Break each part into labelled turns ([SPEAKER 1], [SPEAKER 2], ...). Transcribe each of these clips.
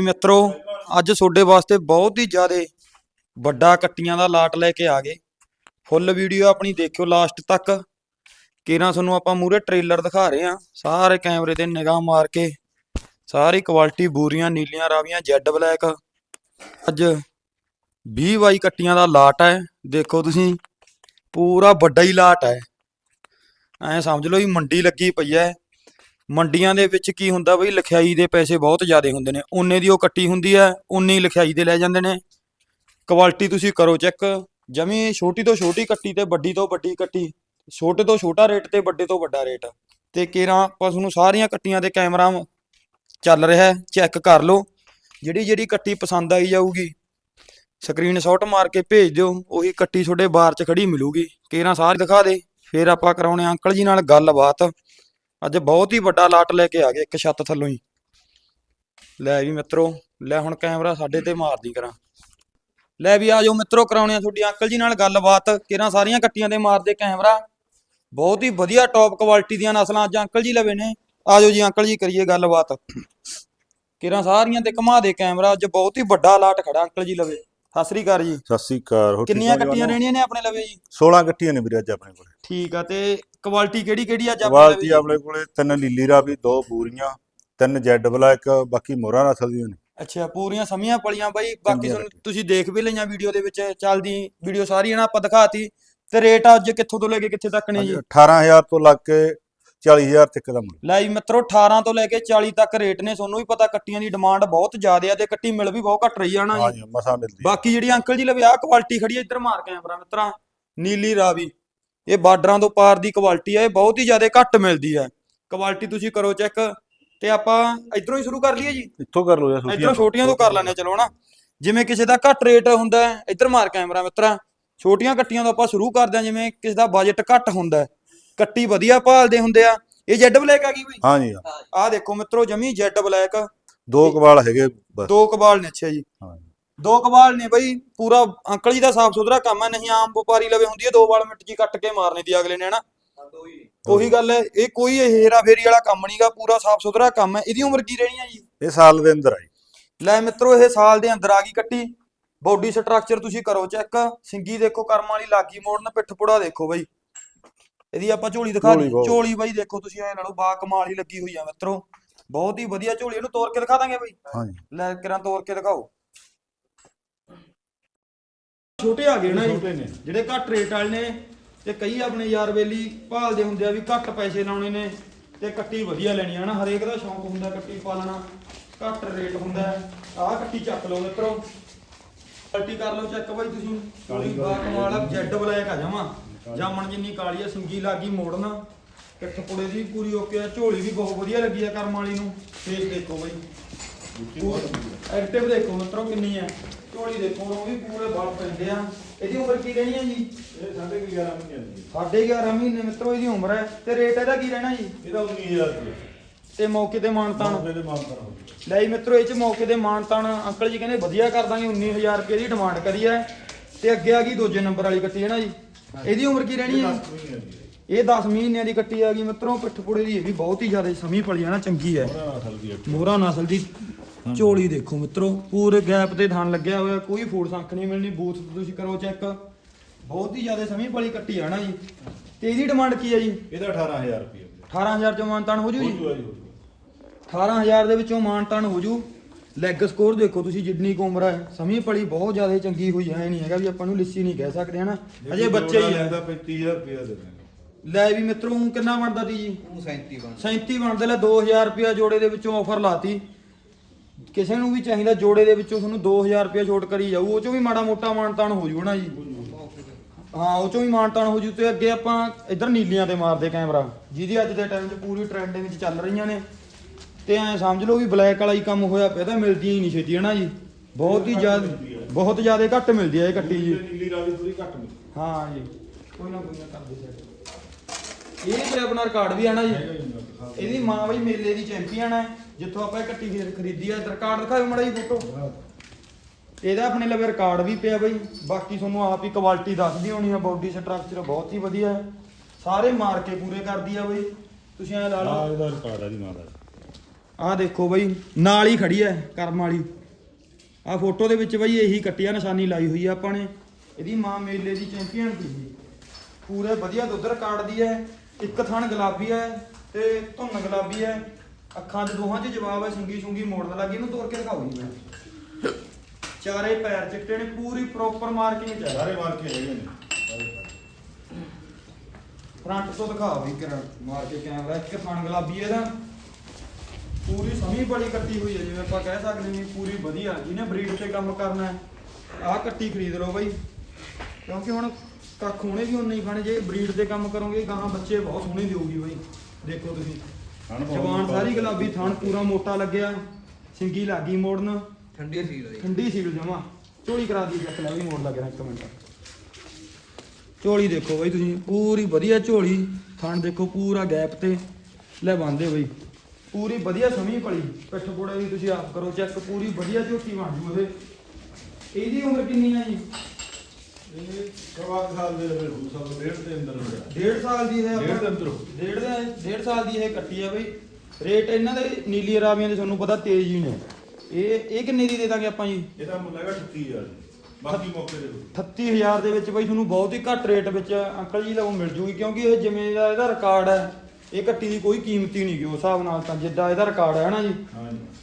[SPEAKER 1] ਮਿੱਤਰੋ, ਅੱਜ ਤੁਹਾਡੇ ਵਾਸਤੇ ਬਹੁਤ ਹੀ ਜ਼ਿਆਦੇ ਵੱਡਾ ਕੱਟੀਆਂ ਦਾ ਲਾਟ ਲੈ ਕੇ ਆ ਗਏ। ਫੁੱਲ ਵੀਡੀਓ ਆਪਣੀ ਦੇਖਿਓ ਲਾਸਟ ਤੱਕ। ਕਿਰਾਂ ਤੁਹਾਨੂੰ ਆਪਾਂ ਮੂਰੇ ਟ੍ਰੇਲਰ ਦਿਖਾ ਰਹੇ ਆ ਸਾਰੇ ਕੈਮਰੇ ਤੇ ਨਿਗਾਹ ਮਾਰ ਕੇ ਸਾਰੀ ਕੁਆਲਿਟੀ ਬੂਰੀਆਂ, ਨੀਲੀਆਂ ਰਾਵੀਆਂ, ਜੈਡ ਬਲੈਕ। ਅੱਜ 20 ਬਾਈ ਕੱਟੀਆਂ ਦਾ ਲਾਟ ਹੈ। ਦੇਖੋ ਤੁਸੀਂ, ਪੂਰਾ ਵੱਡਾ ਹੀ ਲਾਟ ਹੈ। ਐ ਸਮਝ ਲਓ ਵੀ ਮੰਡੀ ਲੱਗੀ ਪਈ ਹੈ। ਮੰਡੀਆਂ ਦੇ ਵਿੱਚ ਕੀ ਹੁੰਦਾ ਬਈ ਲਿਖਾਈ ਦੇ ਪੈਸੇ ਬਹੁਤ ਜ਼ਿਆਦਾ ਹੁੰਦੇ ਨੇ। ਉਨੇ ਦੀ ਉਹ ਕੱਟੀ ਹੁੰਦੀ ਹੈ, ਉਨੀ ਹੀ ਦੇ ਲੈ ਜਾਂਦੇ ਨੇ। ਕੁਆਲਿਟੀ ਤੁਸੀਂ ਕਰੋ ਚੈੱਕ। ਜਮੀ ਛੋਟੀ ਤੋਂ ਛੋਟੀ ਕੱਟੀ ਤੇ ਵੱਡੀ ਤੋਂ ਵੱਡੀ ਕੱਟੀ। ਛੋਟੇ ਤੋਂ ਛੋਟਾ ਰੇਟ ਤੇ ਵੱਡੇ ਤੋਂ ਵੱਡਾ ਰੇਟ। ਤੇ ਕੇਰਾਂ ਆਪਾਂ ਤੁਹਾਨੂੰ ਸਾਰੀਆਂ ਕੱਟੀਆਂ ਦੇ ਕੈਮਰਾ ਚੱਲ ਰਿਹਾ ਚੈੱਕ ਕਰ ਲਓ। ਜਿਹੜੀ ਜਿਹੜੀ ਕੱਟੀ ਪਸੰਦ ਆਈ ਜਾਊਗੀ ਸਕਰੀਨਸ਼ਾਟ ਮਾਰ ਕੇ ਭੇਜ ਦਿਓ। ਉਹੀ ਕੱਟੀ ਤੁਹਾਡੇ ਬਾਰ 'ਚ ਖੜੀ ਮਿਲੂਗੀ। ਕੇਰਾਂ ਸਾਰੀ ਦਿਖਾ ਦੇ। ਫਿਰ ਆਪਾਂ ਕਰਾਉਣੇ ਆ ਅੰਕਲ ਜੀ ਨਾਲ ਗੱਲਬਾਤ। ਅੱਜ ਬਹੁਤ ਹੀ ਵੱਡਾ ਲਾਟ ਲੈ ਕੇ ਆ ਗਏ ਇੱਕ ਛੱਤ ਥੱਲੋਂ ਹੀ। ਲੈ ਵੀ ਮਿੱਤਰੋ ਲੈ ਹੁਣ ਕੈਮਰਾ ਸਾਡੇ ਤੇ ਮਾਰਦੀ ਕਰਾਂ। ਲੈ ਵੀ ਆਜੋ ਮਿੱਤਰੋ ਕਰਾਉਣੇ ਆ ਤੁਹਾਡੀ ਅੰਕਲ ਜੀ ਨਾਲ ਗੱਲਬਾਤ ਕਿਰਾਂ ਸਾਰੀਆਂ ਕੱਟੀਆਂ ਦੇ ਮਾਰਦੇ ਕੈਮਰਾ। ਬਹੁਤ ਹੀ ਵਧੀਆ ਟੌਪ ਕੁਆਲਿਟੀ ਦੀਆਂ ਨਸਲਾਂ ਅੱਜ ਅੰਕਲ ਜੀ ਲਵੇ ਨੇ। ਆਜੋ ਜੀ ਅੰਕਲ ਜੀ ਕਰੀਏ ਗੱਲਬਾਤ। ਕਿਰਾਂ ਸਾਰੀਆਂ ਤੇ ਘੁਮਾ ਦੇ ਕੈਮਰਾ ਅੱਜ ਬਹੁਤ ਹੀ ਵੱਡਾ ਲਾਟ ਖੜਾ ਅੰਕਲ ਜੀ ਲਵੇ। ਸਤਿ ਸ੍ਰੀ ਅਕਾਲ ਜੀ।
[SPEAKER 2] ਸਤਿ ਸ੍ਰੀ ਅਕਾਲ
[SPEAKER 1] ਕਿੰਨੀਆਂ ਕੱਟੀਆਂ? ਰਹਿਣੀਆਂ ਨੇ ਆਪਣੇ ਲਵੇ ਜੀ?
[SPEAKER 2] 16 ਕੱਟੀਆਂ ਨੇ ਵੀਰੇ ਅੱਜ ਆਪਣੇ ਕੋਲੇ।
[SPEAKER 1] ਠੀਕ ਆ ਤੇ ਕੁਆਲਿਟੀ ਕਿਹੜੀ ਕਿਹੜੀ ਅੱਜ ਆਪਣੇ
[SPEAKER 2] ਕੁਆਲਿਟੀ ਆਪਣੇ ਕੋਲੇ ਤਿੰਨ ਨੀਲੀ ਰਾਵੀ ਦੋ ਬੂਰੀਆਂ ਤਿੰਨ ਜੈਡ ਬਲੈਕ ਬਾਕੀ ਮੋਹਰਾ ਨਸਲ ਦੀਆਂ ਨੇ।
[SPEAKER 1] ਅੱਛਾ ਪੂਰੀਆਂ ਸਮੀਆਂ ਪਲੀਆਂ ਬਾਈ ਬਾਕੀ ਤੁਹਾਨੂੰ ਤੁਸੀਂ ਦੇਖ ਵੀ ਲਈਆਂ ਵੀਡੀਓ ਦੇ ਵਿੱਚ ਚੱਲਦੀ ਵੀਡੀਓ ਸਾਰੀ ਨਾ ਆਪਾਂ ਦਿਖਾਤੀ। ਤੇ ਰੇਟ ਅੱਜ ਕਿੱਥੋਂ ਤੋਂ ਲੈ ਕੇ ਕਿੱਥੇ ਤੱਕ ਨੇ ਜੀ?
[SPEAKER 2] 18000 ਤੋਂ ਲੱਗ ਕੇ 40000 ਤੱਕ ਦਾ ਮੁੱਲ।
[SPEAKER 1] ਲੈ ਜੀ ਮਿੱਤਰੋ 18 ਤੋਂ ਲੈ ਕੇ 40 ਤੱਕ ਰੇਟ ਨੇ ਤੁਹਾਨੂੰ ਵੀ ਪਤਾ ਕੱਟੀਆਂ ਦੀ ਡਿਮਾਂਡ ਬਹੁਤ ਜ਼ਿਆਦਾ ਆ ਤੇ ਕੱਟੀ ਮਿਲ ਵੀ ਬਹੁਤ ਘੱਟ ਰਹੀ ਆ ਨਾ ਜੀ।
[SPEAKER 2] ਹਾਂਜੀ ਮਸਾ ਮਿਲਦੀ ਹੈ।
[SPEAKER 1] ਬਾਕੀ ਜਿਹੜੀ ਅੰਕਲ ਜੀ ਲਵੇ ਆ ਕੁਆਲਿਟੀ ਖੜੀ ਆ ਇੱਧਰ ਮਾਰ ਕੈਮਰਾ ਮਿੱਤਰਾ ਨੀਲੀ ਰਾਵੀ। ਇਹ ਬਾਰਡਰਾਂ ਤੋਂ ਪਾਰ ਦੀ ਕੁਆਲਿਟੀ ਆ ਇਹ ਬਹੁਤ ਹੀ ਜ਼ਿਆਦਾ ਘੱਟ ਮਿਲਦੀ ਹੈ ਕੁਆਲਿਟੀ ਤੁਸੀਂ ਕਰੋ ਚੈੱਕ ਤੇ ਆਪਾਂ ਇਧਰੋਂ ਹੀ ਸ਼ੁਰੂ ਕਰ ਲਈਏ ਜੀ।
[SPEAKER 2] ਇੱਥੋਂ ਕਰ ਲਓ ਯਾਰ
[SPEAKER 1] ਇਧਰੋਂ ਛੋਟੀਆਂ ਤੋਂ ਕਰ ਲੈਣੇ ਚਲੋ ਨਾ ਜਿਵੇਂ ਕਿਸੇ ਦਾ ਘੱਟ ਰੇਟ ਹੁੰਦਾ ਹੈ ਇੱਧਰ ਮਾਰ ਕੈਮਰਾ ਮਿੱਤਰਾ। ਛੋਟੀਆਂ ਕੱਟੀਆਂ ਤੋਂ ਆਪਾਂ ਸ਼ੁਰੂ ਕਰਦੇ ਹਾਂ ਜਿਵੇਂ ਕਿਸੇ ਦਾ ਬਜਟ ਘੱਟ ਹੁੰਦਾ ਹੈ। ਕੱਟੀ ਵਧੀਆ ਭਾਲਦੇ ਹੁੰਦੇ ਆ। ਇਹ ਜੈਡ ਬਲੈਕ ਆ ਗਈ ਬਈ?
[SPEAKER 2] ਹਾਂਜੀ ਹਾਂ।
[SPEAKER 1] ਆਹ ਦੇਖੋ ਮਿੱਤਰੋ ਜਮੀ ਜੈਡ ਬਲੈਕ
[SPEAKER 2] ਦੋ ਕਵਾਲ ਹੈਗੇ ਬਸ।
[SPEAKER 1] ਦੋ ਕਬਾਲ ਨੇ ਅੱਛਾ ਜੀ।
[SPEAKER 2] ਹਾਂਜੀ
[SPEAKER 1] ਦੋ ਕਬਾਲ ਨੇ ਬਈ ਪੂਰਾ ਅੰਕਲ ਜੀ ਦਾ ਸਾਫ਼ ਸੁਥਰਾ ਕੰਮ ਹੈ ਨਹੀਂ ਆਮ ਵਪਾਰੀ ਲਵੇ ਹੁੰਦੀ ਹੈ ਦੋ ਵਾਲ ਮਿੰਟ ਜੀ ਕੱਟ ਕੇ ਮਾਰਨੇ ਦੀ ਅਗਲੇ ਨੇ ਹਨਾ? ਉਹੀ ਗੱਲ ਹੈ ਇਹ ਕੋਈ ਹੇਰਾ ਫੇਰੀ ਵਾਲਾ ਕੰਮ ਨਹੀਂਗਾ ਪੂਰਾ ਸਾਫ਼ ਸੁਥਰਾ ਕੰਮ ਹੈ। ਇਹਦੀ ਉਮਰ ਕੀ ਰਹਿਣੀ ਹੈ ਜੀ?
[SPEAKER 2] ਇਹ ਸਾਲ ਦੇ ਅੰਦਰ ਆਈ।
[SPEAKER 1] ਲੈ ਮਿੱਤਰੋ ਇਹ ਸਾਲ ਦੇ ਅੰਦਰ ਆ ਗਈ ਕੱਟੀ। ਬਾਡੀ ਸਟਰਕਚਰ ਤੁਸੀਂ ਕਰੋ ਚੈੱਕ। ਸਿੰਗੀ ਦੇਖੋ ਕਰਮ ਵਾਲੀ ਲਾਗੀ ਮੋੜਨ ਪਿੱਠ ਪੁੜਾ ਦੇਖੋ ਬਈ। ਇਹਦੀ ਆਪਾਂ ਝੋਲੀ ਦਿਖਾ ਦੀ। ਝੋਲੀ ਬਾਈ ਦੇਖੋ ਤੁਸੀਂ ਐ ਨਾਲੋਂ ਬਾ ਕਮਾਲ ਹੀ ਲੱਗੀ ਹੋਈ ਆ ਮਿੱਤਰੋ। ਬਹੁਤ ਹੀ ਵਧੀਆ ਝੋਲੀ ਇਹਨੂੰ ਤੋੜ ਕੇ ਦਿਖਾ ਦਾਂਗੇ ਬਈ।
[SPEAKER 2] ਹਾਂਜੀ।
[SPEAKER 1] ਲੈ ਕਿਰਾਂ ਤੋੜ ਕੇ ਦਿਖਾਓ। ਛੋਟੇ ਆ ਗਏ ਨਾ ਜੀ
[SPEAKER 2] ਨੇ।
[SPEAKER 1] ਜਿਹੜੇ ਘੱਟ ਰੇਟ ਵਾਲੇ ਨੇ ਤੇ ਕਈ ਆਪਣੇ ਯਾਰ ਵੇਲੀ ਭਾਲਦੇ ਹੁੰਦੇ ਆ ਵੀ ਘੱਟ ਪੈਸੇ ਲਾਉਣੇ ਨੇ ਤੇ ਕੱਟੀ ਵਧੀਆ ਲੈਣੀ ਆ ਨਾ। ਹਰੇਕ ਦਾ ਸ਼ੌਂਕ ਹੁੰਦਾ ਕੱਟੀ ਪਾਲਣਾ। ਘੱਟ ਰੇਟ ਹੁੰਦਾ। ਆਹ ਕੱਟੀ ਚੱਕ ਲਓ ਮਿੱਤਰੋ। ਪਲਟੀ ਕਰ ਲਓ ਚੈੱਕ ਬਾਈ ਤੁਸੀਂ। ਕਾਲੀ ਬਾ ਕਮਾਲ ਆ ਜੈਡ ਬਲੈਕ ਆ ਜਾਵਾਂ ਜਾਮਣ ਜਿੰਨੀ ਕਾਲੀ ਆ ਸਿੰਗੀ ਲੱਗੀ ਮੋੜਨਾ। ਪਿੱਠ ਪੁੜੇ ਦੀ ਪੂਰੀ ਓਕੇ ਆ। ਝੋਲੀ ਵੀ ਬਹੁਤ ਵਧੀਆ ਲੱਗੀ ਆ ਕਰਮ ਵਾਲੀ ਨੂੰ। ਫੇਸ ਦੇਖੋ ਬਾਈ। ਐਕਟਿਵ ਦੇਖੋ ਮਿੱਤਰੋ ਕਿੰਨੀ ਹੈ। ਝੋਲੀ ਦੇਖੋ ਉਹ ਵੀ ਪੂਰੇ ਵਾਲ ਪੈਂਦੇ ਆ। ਇਹਦੀ ਉਮਰ ਕੀ ਰਹਿਣੀ ਹੈ ਜੀ?
[SPEAKER 2] ਇਹ ਸਾਡੇ 11 ਮਹੀਨੇ ਦੀ
[SPEAKER 1] ਸਾਢੇ 11 ਮਹੀਨੇ ਮਿੱਤਰੋ ਇਹਦੀ ਉਮਰ ਹੈ। ਤੇ ਰੇਟ ਇਹਦਾ ਕੀ ਰਹਿਣਾ ਜੀ?
[SPEAKER 2] ਇਹਦਾ 19000 ਰੁਪਏ।
[SPEAKER 1] ਤੇ ਮੌਕੇ ਤੇ ਮਾਨਤਾਨ
[SPEAKER 2] ਮੇਰੇ ਮਾਨਤਾਨ ਹੋ ਗਿਆ।
[SPEAKER 1] ਲੈ ਜੀ ਮਿੱਤਰੋ ਇਹ ਚ ਮੌਕੇ ਤੇ ਮਾਨਤਾਨ ਅੰਕਲ ਜੀ ਕਹਿੰਦੇ ਵਧੀਆ ਕਰ ਦਾਂਗੇ 19000 ਰੁਪਏ ਦੀ ਡਿਮਾਂਡ ਕਰੀ ਹੈ। ਤੇ ਅੱਗੇ ਆ ਗਈ ਦੂਜੇ ਨੰਬਰ ਵਾਲੀ ਕੱਟੀ ਹੈ ਨਾ ਜੀ ਇਹਦੀ ਉਮਰ ਕੀ ਰਹਿਣੀ ਹੈ?
[SPEAKER 2] ਮਹੀਨੇ ਦੀ
[SPEAKER 1] ਇਹ 10 ਮਹੀਨਿਆਂ ਦੀ ਕੱਟੀ ਆ ਗਈ ਮਿੱਤਰੋ ਪਿੱਠ ਪੁੜੇ ਦੀ। ਇਹ ਵੀ ਬਹੁਤ ਹੀ ਜ਼ਿਆਦਾ ਸਮੀ ਪਲੀ ਹੈ ਨਾ ਚੰਗੀ ਹੈ।
[SPEAKER 2] ਮੋਹਰਾ ਨਸਲ ਦੀ
[SPEAKER 1] ਝੋਲੀ ਦੇਖੋ ਮਿੱਤਰੋ ਪੂਰੇ ਗੈਪ ਤੇ ਥਣ ਲੱਗਿਆ ਹੋਇਆ ਕੋਈ ਫੂਡ ਸੰਖ ਨਹੀਂ ਮਿਲਣੀ ਬੂਥ ਤੇ ਤੁਸੀਂ ਕਰੋ ਚੈੱਕ ਬਹੁਤ ਹੀ ਜ਼ਿਆਦਾ ਸਮੀ ਪਲੀ ਕੱਟੀ ਆ ਨਾ ਜੀ। ਤੇ ਇਹਦੀ ਡਿਮਾਂਡ ਕੀ ਹੈ ਜੀ?
[SPEAKER 2] ਇਹਦਾ 18000 ਰੁਪਏ।
[SPEAKER 1] 18000 ਚੋਂ ਮਾਨਤਾਨ ਹੋ ਜੂ
[SPEAKER 2] ਹੋ
[SPEAKER 1] ਜੀ
[SPEAKER 2] ਜੂਗਾ ਜੀ ਹੋ ਜੂਗਾ
[SPEAKER 1] 18000 ਦੇ ਵਿੱਚੋਂ ਮਾਨਤਾਨ ਹੋ ਜੂ। ਲੈਗ ਸਕੋਰ ਦੇਖੋ ਤੁਸੀਂ ਜਿੰਨੀ ਕੁ ਉਮਰ ਹੈ ਸਮੀ ਪਲੀ ਬਹੁਤ ਜ਼ਿਆਦਾ ਚੰਗੀ ਹੋਈ ਹੈ ਨਹੀਂ ਹੈਗਾ ਵੀ ਆਪਾਂ ਨੂੰ ਲਿੱਸੀ ਨਹੀਂ ਕਹਿ ਸਕਦੇ ਹਨਾ? ਅਜੇ ਬੱਚੇ ਹੀ ਹੈ
[SPEAKER 2] ਇਹਦਾ 35000 ਰੁਪਏ ਦੇ
[SPEAKER 1] ਲੈ ਵੀ ਮਿੱਤਰੋ ਕਿੰਨਾ ਬਣਦਾ ਤੀ ਜੀ?
[SPEAKER 3] ਉਹ 37 ਬਣ
[SPEAKER 1] 37 ਬਣਦੇ ਲੈ 2000 ਰੁਪਿਆ ਜੋੜੇ ਦੇ ਵਿੱਚੋਂ ਆਫਰ ਲਾਤੀ। ਕਿਸੇ ਨੂੰ ਵੀ ਚਾਹੀਦਾ ਜੋੜੇ ਦੇ ਵਿੱਚੋਂ ਤੁਹਾਨੂੰ 2000 ਰੁਪਿਆ ਛੋਟ ਕਰੀ ਜਾਊ ਉਹ ਚੋਂ ਵੀ ਮਾੜਾ ਮੋਟਾ ਮਾਨਤਾਨ ਹੋ ਜੂ ਨਾ ਜੀ। ਹਾਂ ਉਹ ਚੋਂ ਵੀ ਮਾਨਤਾਨ ਹੋ ਜੂ ਤੇ ਅੱਗੇ ਆਪਾਂ ਇਧਰ ਨੀਲੀਆਂ ਤੇ ਮਾਰਦੇ ਕੈਮਰਾ ਜਿਹਦੀ ਅੱਜ ਦੇ ਟਾਈਮ 'ਚ ਪੂਰੀ ਟ੍ਰੈਂਡ ਦੇ ਵਿੱਚ ਚੱਲ ਰਹੀਆਂ ਨੇ। ਤੇ ਐ ਸਮਝ ਲਓ ਵੀ ਬਲੈਕ ਵਾਲਾ ਹੀ ਕੰਮ ਹੋਇਆ ਪਿਆ ਤਾਂ ਮਿਲਦੀਆਂ ਹੀ ਨਹੀਂ ਛੇਤੀ ਹੈ ਨਾ ਜੀ? ਬਹੁਤ ਹੀ ਜ਼ਿਆਦਾ ਬਹੁਤ ਜ਼ਿਆਦਾ ਘੱਟ ਮਿਲਦੀ ਹੈ ਇਹ ਕੱਟੀ ਜੀ।
[SPEAKER 2] ਨੀਲੀ ਰਾਵੀ ਥੋੜੀ ਘੱਟ ਮਿਲਦੀ।
[SPEAKER 1] ਹਾਂ ਜੀ। ਕੋਈ ਨਾ ਕੋਈ ਨਾ ਕਰਦੇ ਇਹ ਤੇ ਆਪਣਾ ਰਿਕਾਰਡ ਵੀ ਆਣਾ ਜੀ। ਇਹਦੀ ਮਾਂ ਬਈ ਮੇਲੇ ਦੀ ਚੈਂਪੀਅਨ ਹੈ। ਜਿੱਥੋਂ ਆਪਾਂ ਇਹ ਕੱਟੀ ਖੇਰ ਖਰੀਦੀ ਆ ਰਿਕਾਰਡ ਦਿਖਾਓ ਮੜਾ ਜੀ ਫੋਟੋ। ਇਹਦਾ ਆਪਣੇ ਲਵੇ ਰਿਕਾਰਡ ਵੀ ਪਿਆ ਬਈ। ਬਾਕੀ ਤੁਹਾਨੂੰ ਆਪ ਹੀ ਕੁਆਲਿਟੀ ਦੱਸਦੀ ਹੋਣੀ ਆ ਬਾਡੀ ਸਟਰਕਚਰ ਬਹੁਤ ਹੀ ਵਧੀਆ ਹੈ। ਸਾਰੇ ਮਾਰ ਕੇ ਪੂਰੇ ਕਰਦੀ ਆ ਬਈ। ਤੁਸੀਂ ਐ ਲਾ ਲਓ।
[SPEAKER 2] ਇਹਦਾ ਰਿਕਾਰਡ ਆ ਜੀ ਮਾਂ ਦਾ।
[SPEAKER 1] ਆਹ ਦੇਖੋ ਬਈ ਨਾਲ ਹੀ ਖੜੀ ਐ ਕਰਮ ਵਾਲੀ। ਆਹ ਫੋਟੋ ਦੇ ਵਿੱਚ ਬਈ ਇਹੀ ਕੱਟਿਆ ਨਿਸ਼ਾਨੀ ਲਾਈ ਹੋਈ ਆ ਆਪਾਂ ਨੇ। ਇਹਦੀ ਮਾਂ ਮੇਲੇ ਦੀ ਚੈਂਪੀਅਨ ਸੀ। ਪੂਰੇ ਵਧੀਆ ਦੁੱਧ ਰਿਕਾਰਡ ਦੀ ਐ ਇੱਕ ਥਣ ਗੁਲਾਬੀ ਐ ਤੇ ਧੁੰਨ ਗੁਲਾਬੀ ਐ ਅੱਖਾਂ 'ਚ ਦੋਹਾਂ 'ਚ ਜਵਾਬ ਐ ਸਿੰਗੀ ਸੁੰਗੀ ਮੋੜਨ ਲੱਗੀ ਇਹਨੂੰ ਤੋੜ ਕੇ ਦਿਖਾਓ ਜੀ ਮੈਂ ਚਾਰੇ ਪੈਰ ਚਿੱਟੇ ਨੇ ਪੂਰੀ ਪ੍ਰੋਪਰ ਮਾਰਕਿੰਗ ਚ
[SPEAKER 2] ਸਾਰੇ ਮਾਰ ਕੇ ਹੈਗੇ ਨੇ।
[SPEAKER 1] ਫਰੰਟ ਤੋਂ ਦਿਖਾ ਵੀ ਕਿਰਨ ਮਾਰ ਕੇ ਕੈਮਰਾ ਇੱਕ ਫਣ ਗੁਲਾਬੀ ਇਹਦਾ। ਪੂਰੀ ਸਮੀ ਬੜੀ ਕੱਟੀ ਹੋਈ ਹੈ ਜਿਵੇਂ ਆਪਾਂ ਕਹਿ ਸਕਦੇ ਹਾਂ ਪੂਰੀ ਵਧੀਆ। ਜਿਹਨੇ ਬਰੀਡ ਤੇ ਕੰਮ ਕਰਨਾ ਹੈ ਆਹ ਕੱਟੀ ਖਰੀਦ ਲਓ ਬਾਈ। ਕਿਉਂਕਿ ਹੁਣ ਕੱਖ ਹੋਣੇ ਵੀ ਉਨੇ ਹੀ ਖਾਣੇ ਜੇ ਬਰੀਡ ਤੇ ਕੰਮ ਕਰੋਗੇ ਗਾਹਾਂ ਬੱਚੇ ਬਹੁਤ ਸੋਹਣੇ ਦਿਓਗੀ ਬਾਈ। ਦੇਖੋ ਤੁਸੀਂ। ਜਵਾਨ ਸਾਰੀ ਗੁਲਾਬੀ ਥਣ ਪੂਰਾ ਮੋਟਾ ਲੱਗਿਆ ਸਿੰਗੀ ਲੱਗੀ ਮੋੜਨ।
[SPEAKER 3] ਠੰਡੀ ਸੀ ਰਹੀ
[SPEAKER 1] ਠੰਡੀ ਸੀਲ ਜਮਾ। ਝੋਲੀ ਕਰਾ ਦੀ ਚੱਕ ਲੈ ਵੀ ਮੋੜ ਲੱਗ ਰਿਹਾ ਇੱਕ ਮਿੰਟ। ਝੋਲੀ ਦੇਖੋ ਬਈ ਤੁਸੀਂ ਪੂਰੀ ਵਧੀਆ ਝੋਲੀ ਥਣ ਦੇਖੋ ਪੂਰਾ ਗੈਪ ਤੇ ਲੈ ਬੰਦੇ ਬਈ। ਪੂਰੀ ਵਧੀਆ ਸਮੀ ਪਲੀ ਪਿੱਠ ਪੋੜੇ ਵੀ ਤੁਸੀਂ ਆਪ ਕਰੋ ਚੈੱਕ ਪੂਰੀ ਵਧੀਆ ਝੋਟੀ ਬਣ ਜੂ ਇਹ ਇਹਦੀ ਉਮਰ ਕਿੰਨੀ ਹੈ ਜੀ?
[SPEAKER 2] ਇਹ ਕਰਵਾਕ ਸਾਲ ਦੇ ਫਿਰ ਹੋ ਸਕਦਾ ਡੇਢ ਦੇ ਅੰਦਰ ਹੋ ਗਿਆ
[SPEAKER 1] ਡੇਢ ਸਾਲ ਦੀ ਹੈ
[SPEAKER 2] ਡੇਢ ਦੇ ਅੰਦਰ ਹੋ।
[SPEAKER 1] ਡੇਢ ਦਾ ਡੇਢ ਸਾਲ ਦੀ ਇਹ ਕੱਟੀ ਹੈ ਬਈ। ਰੇਟ ਇਹਨਾਂ ਦੇ ਨੀਲੀ ਅਰਾਬੀਆਂ ਦੇ ਤੁਹਾਨੂੰ ਪਤਾ ਤੇਜ਼ ਹੀ ਨੇ। ਇਹ ਇਹ ਕਿੰਨੇ ਦੀ ਦੇ ਦਾਂਗੇ ਆਪਾਂ ਜੀ?
[SPEAKER 2] ਇਹਦਾ ਮੁੱਲ ਹੈਗਾ 38000 ਬਾਕੀ ਮੌਕੇ ਦੇ ਦਿਓ।
[SPEAKER 1] 38000 ਦੇ ਵਿੱਚ ਬਈ ਤੁਹਾਨੂੰ ਬਹੁਤ ਹੀ ਘੱਟ ਰੇਟ ਵਿੱਚ ਅੰਕਲ ਜੀ ਲਵੋਂ ਮਿਲ ਜੂਗੀ ਕਿਉਂਕਿ ਇਹ ਜਿਵੇਂ ਦਾ ਇਹਦਾ ਰਿਕਾਰਡ ਹੈ ਇਹ ਕੱਟੀ ਦੀ ਕੋਈ ਕੀਮਤ ਹੀ ਨਹੀਂ ਗੀ ਉਸ ਹਿਸਾਬ ਨਾਲ ਤਾਂ ਜਿੱਦਾਂ ਇਹਦਾ ਰਿਕਾਰਡ ਹੈ ਨਾ ਜੀ?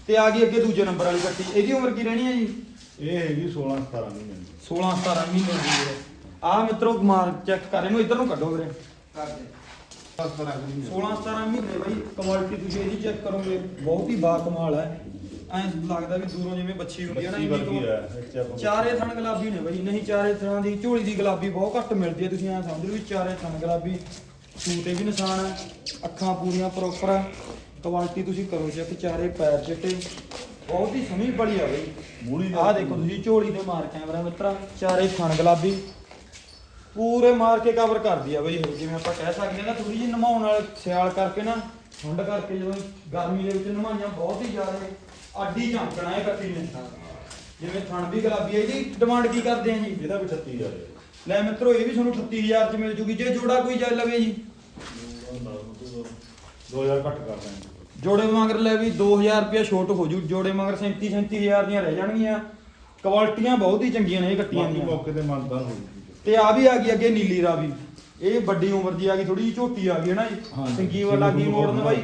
[SPEAKER 1] ਤੇ ਆ ਗਈ ਅੱਗੇ ਦੂਜੇ ਨੰਬਰ ਵਾਲੀ ਕੱਟੀ ਇਹਦੀ ਉਮਰ ਕੀ ਰਹਿਣੀ ਹੈ ਜੀ?
[SPEAKER 2] ਇਹ ਹੈਗੀ 16 17 ਮਹੀਨੇ ਦੀ।
[SPEAKER 1] 16 17 ਮਹੀਨੇ ਦੀ ਹੈ। ਆ ਮਿੱਤਰੋ ਮਾਰ ਚੈੱਕ ਕਰ ਇਹਨੂੰ ਇੱਧਰ ਨੂੰ ਕੱਢੋ ਵੀਰੇ।
[SPEAKER 3] ਕਰਦੇ
[SPEAKER 2] 17 ਮਹੀਨੇ
[SPEAKER 1] 16 17 ਮਹੀਨੇ ਬਈ ਕੁਆਲਿਟੀ ਤੁਸੀਂ ਇਹਦੀ ਚੈੱਕ ਕਰੋਗੇ ਬਹੁਤ ਹੀ ਬਾ ਕਮਾਲ ਹੈ। ਐਂ ਲੱਗਦਾ ਵੀ ਦੂਰੋਂ ਜਿਵੇਂ ਬੱਚੀ ਹੁੰਦੀ ਹੈ ਨਾ ਇੰਨੀ
[SPEAKER 2] ਆਪਾਂ
[SPEAKER 1] ਚਾਰੇ ਥਣ ਗੁਲਾਬੀ ਨੇ ਬਈ ਨਹੀਂ ਚਾਰੇ ਥਣਾਂ ਦੀ ਝੋਲੀ ਦੀ ਗੁਲਾਬੀ ਬਹੁਤ ਘੱਟ ਮਿਲਦੀ ਹੈ ਤੁਸੀਂ ਐਂ ਸਮਝ ਲਓ ਵੀ ਚਾਰੇ ਥਣ ਗੁਲਾਬੀ। ਸੂਤੇ ਵੀ ਨਿਸ਼ਾਨ ਹੈ ਅੱਖਾਂ ਪੂਰੀਆਂ ਪ੍ਰੋਪਰ ਹੈ। ਕੁਆਲਿਟੀ ਤੁਸੀਂ ਕਰੋ ਚੈੱਕ ਚਾਰੇ ਪੈਰ ਚਿੱਟੇ। ਬਹੁਤ ਹੀ ਸਮੀ ਬੜੀ ਆ ਬਈ।
[SPEAKER 2] ਮੂਲੀ
[SPEAKER 1] ਆਹ ਦੇਖੋ ਤੁਸੀਂ ਝੋਲੀ ਤੇ ਮਾਰ ਕੈਮਰਾ ਮਿੱਤਰਾ ਚਾਰੇ ਥਣ ਗੁਲਾਬੀ। ਪੂਰੇ ਮਾਰ ਕੇ ਕਵਰ ਕਰਦੀ ਆ ਬਈ ਜਿਵੇਂ ਆਪਾਂ ਕਹਿ ਸਕਦੇ ਹਾਂ ਨਾ ਥੋੜੀ ਜਿਹੀ ਨਮਾਉਣ ਵਾਲੇ ਸਿਆਲ ਕਰਕੇ ਨਾ ਠੰਡ ਕਰਕੇ ਜਦੋਂ ਗਰਮੀ ਦੇ ਵਿੱਚ ਨਮਾਈਆਂ ਬਹੁਤ ਹੀ ਜ਼ਿਆਦਾ ਅੱਡੀ ਝਾਂਕਣਾ ਇਹ ਕੱਟੀ ਨੇ। ਜਿਵੇਂ ਥਣ ਵੀ ਗੁਲਾਬੀ ਹੈ ਇਹਦੀ ਡਿਮਾਂਡ ਕੀ ਕਰਦੇ ਆ ਜੀ?
[SPEAKER 2] ਇਹਦਾ ਵੀ 38000 ਹੈ
[SPEAKER 1] ਲੈ ਮਿੱਤਰੋ ਇਹ ਵੀ ਤੁਹਾਨੂੰ 38000 ਚ ਮਿਲ ਜੂਗੀ ਜੇ ਜੋੜਾ ਕੋਈ ਜਾ ਲਵੇ ਜੀ।
[SPEAKER 2] 2000 ਘੱਟ ਕਰ ਦਾਂਗੇ।
[SPEAKER 1] ਜੋੜੇ ਮਗਰ ਲੈ ਵੀ 2000 ਰੁਪਏ ਛੋਟ ਹੋ ਜੂ। ਜੋੜੇ ਮਗਰ 37 37000 ਦੀਆਂ ਰਹਿ ਜਾਣਗੀਆਂ। ਕੁਆਲਿਟੀਆਂ ਬਹੁਤ ਹੀ ਚੰਗੀਆਂ ਨੇ ਇਹ ਕੱਟੀਆਂ
[SPEAKER 2] ਬਾਕੀ
[SPEAKER 1] ਦੀਆਂ।
[SPEAKER 2] ਮੌਕੇ ਤੇ ਮੰਨਦਾਨ ਹੋ ਜੂਗੀ।
[SPEAKER 1] ਤੇ ਆ ਵੀ ਆ ਗਈ ਅੱਗੇ ਨੀਲੀ ਰਾਵੀ। ਇਹ ਵੱਡੀ ਉਮਰ ਦੀ ਆ ਗਈ ਥੋੜੀ ਜਿਹੀ ਝੋਟੀ ਆ ਗਈ ਹੈ ਨਾ ਜੀ? ਸਿੰਗੀ ਵਾਲਾ ਲੱਗੀ ਮੋੜਨ ਬਾਈ?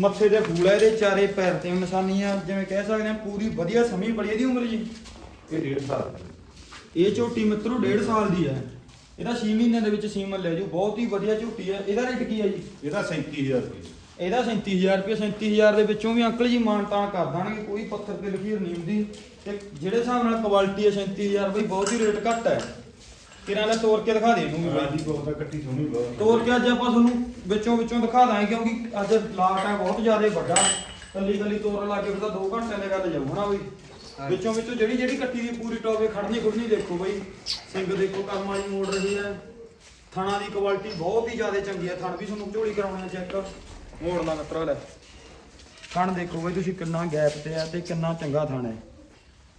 [SPEAKER 1] ਮੱਥੇ ਤੇ ਫੂਲ ਹੈ ਇਹਦੇ ਚਾਰੇ ਪੈਰ ਤੇ ਨਿਸ਼ਾਨੀ ਆ ਜਿਵੇਂ ਕਹਿ ਸਕਦੇ ਆ ਪੂਰੀ ਵਧੀਆ ਸਮੀ ਬੜੀ ਇਹਦੀ ਉਮਰ ਜੀ।
[SPEAKER 2] ਇਹ ਡੇਢ ਸਾਲ ਦਾ।
[SPEAKER 1] ਇਹ ਝੋਟੀ ਮਿੱਤਰੋ 1.5 ਸਾਲ ਦੀ ਹੈ। ਇਹਦਾ 6 ਮਹੀਨਿਆਂ ਦੇ ਵਿੱਚ ਸੀਮਨ ਲੈ ਜੂ। ਬਹੁਤ ਹੀ ਵਧੀਆ ਝੋਟੀ ਹੈ। ਇਹਦਾ ਰੇਟ ਕੀ ਹੈ ਜੀ?
[SPEAKER 2] ਇਹਦਾ 37000 ਰੁਪਏ।
[SPEAKER 1] ਇਹਦਾ 37000 ਰੁਪਏ 37000 ਦੇ ਵਿੱਚੋਂ ਵੀ ਅੰਕਲ ਜੀ ਮਾਨਤਾਨ ਕਰ ਦੇਣਗੇ ਕੋਈ ਪੱਥਰ ਤੇ ਲਖੀਰ ਨਹੀਂ ਹੁੰਦੀ। ਤੇ ਜਿਹੜੇ ਹਿਸਾਬ ਨਾਲ ਕੁਆਲਿਟੀ ਹੈ 37000 ਬਈ ਬਹੁਤ ਹੀ ਰੇਟ ਘੱਟ ਹੈ। ਕਿਰਾਂ ਦਾ ਤੋੜ ਕੇ ਦਿਖਾ ਦੇ ਇਹਨੂੰ ਵੀ ਬਾਈ।
[SPEAKER 2] ਰਾਜੀ ਬਹੁਤ ਆ ਕੱਟੀ ਸੋਹਣੀ ਬਹੁਤ
[SPEAKER 1] ਤੋੜ ਕੇ ਅੱਜ ਆਪਾਂ ਤੁਹਾਨੂੰ ਵਿੱਚੋਂ ਵਿੱਚੋਂ ਦਿਖਾ ਦਾਂਗੇ ਕਿਉਂਕਿ ਅੱਜ ਲਾਟ ਹੈ ਬਹੁਤ ਜ਼ਿਆਦਾ ਵੱਡਾ। ਕੱਲੀ ਕੱਲੀ ਤੋੜ ਲਾ ਕੇ ਫਿਰ ਤਾਂ 2 ਘੰਟੇ ਦੇ ਗੱਲ ਜਾਊ ਬਈ। ਵਿੱਚੋਂ ਵਿੱਚੋਂ ਜਿਹੜੀ ਜਿਹੜੀ ਕੱਟੀ ਦੀ ਪੂਰੀ ਟੋਪੇ ਖੜਨੀ ਖੁੜਨੀ ਦੇਖੋ ਬਈ। ਸਿੰਘ ਦੇਖੋ ਕਰਮ ਵਾਲੀ ਮੋੜ ਰਹੀ ਹੈ। ਥਣਾ ਦੀ ਕੁਆਲਿਟੀ ਬਹੁਤ ਹੀ ਜ਼ਿਆਦਾ ਚੰਗੀ ਹੈ। ਥਣ ਵੀ ਤੁਹਾਨੂੰ ਝੋਲੀ ਕਰਾਉਣਾ ਚੈੱਕ ਮੋੜਨਾ ਮਿੱਤਰੋ ਲੈ। ਥਣ ਦੇਖੋ ਬਈ ਤੁਸੀਂ ਕਿੰਨਾ ਗੈਪ ਤੇ ਆ ਤੇ ਕਿੰਨਾ ਚੰਗਾ ਥਣ ਹੈ।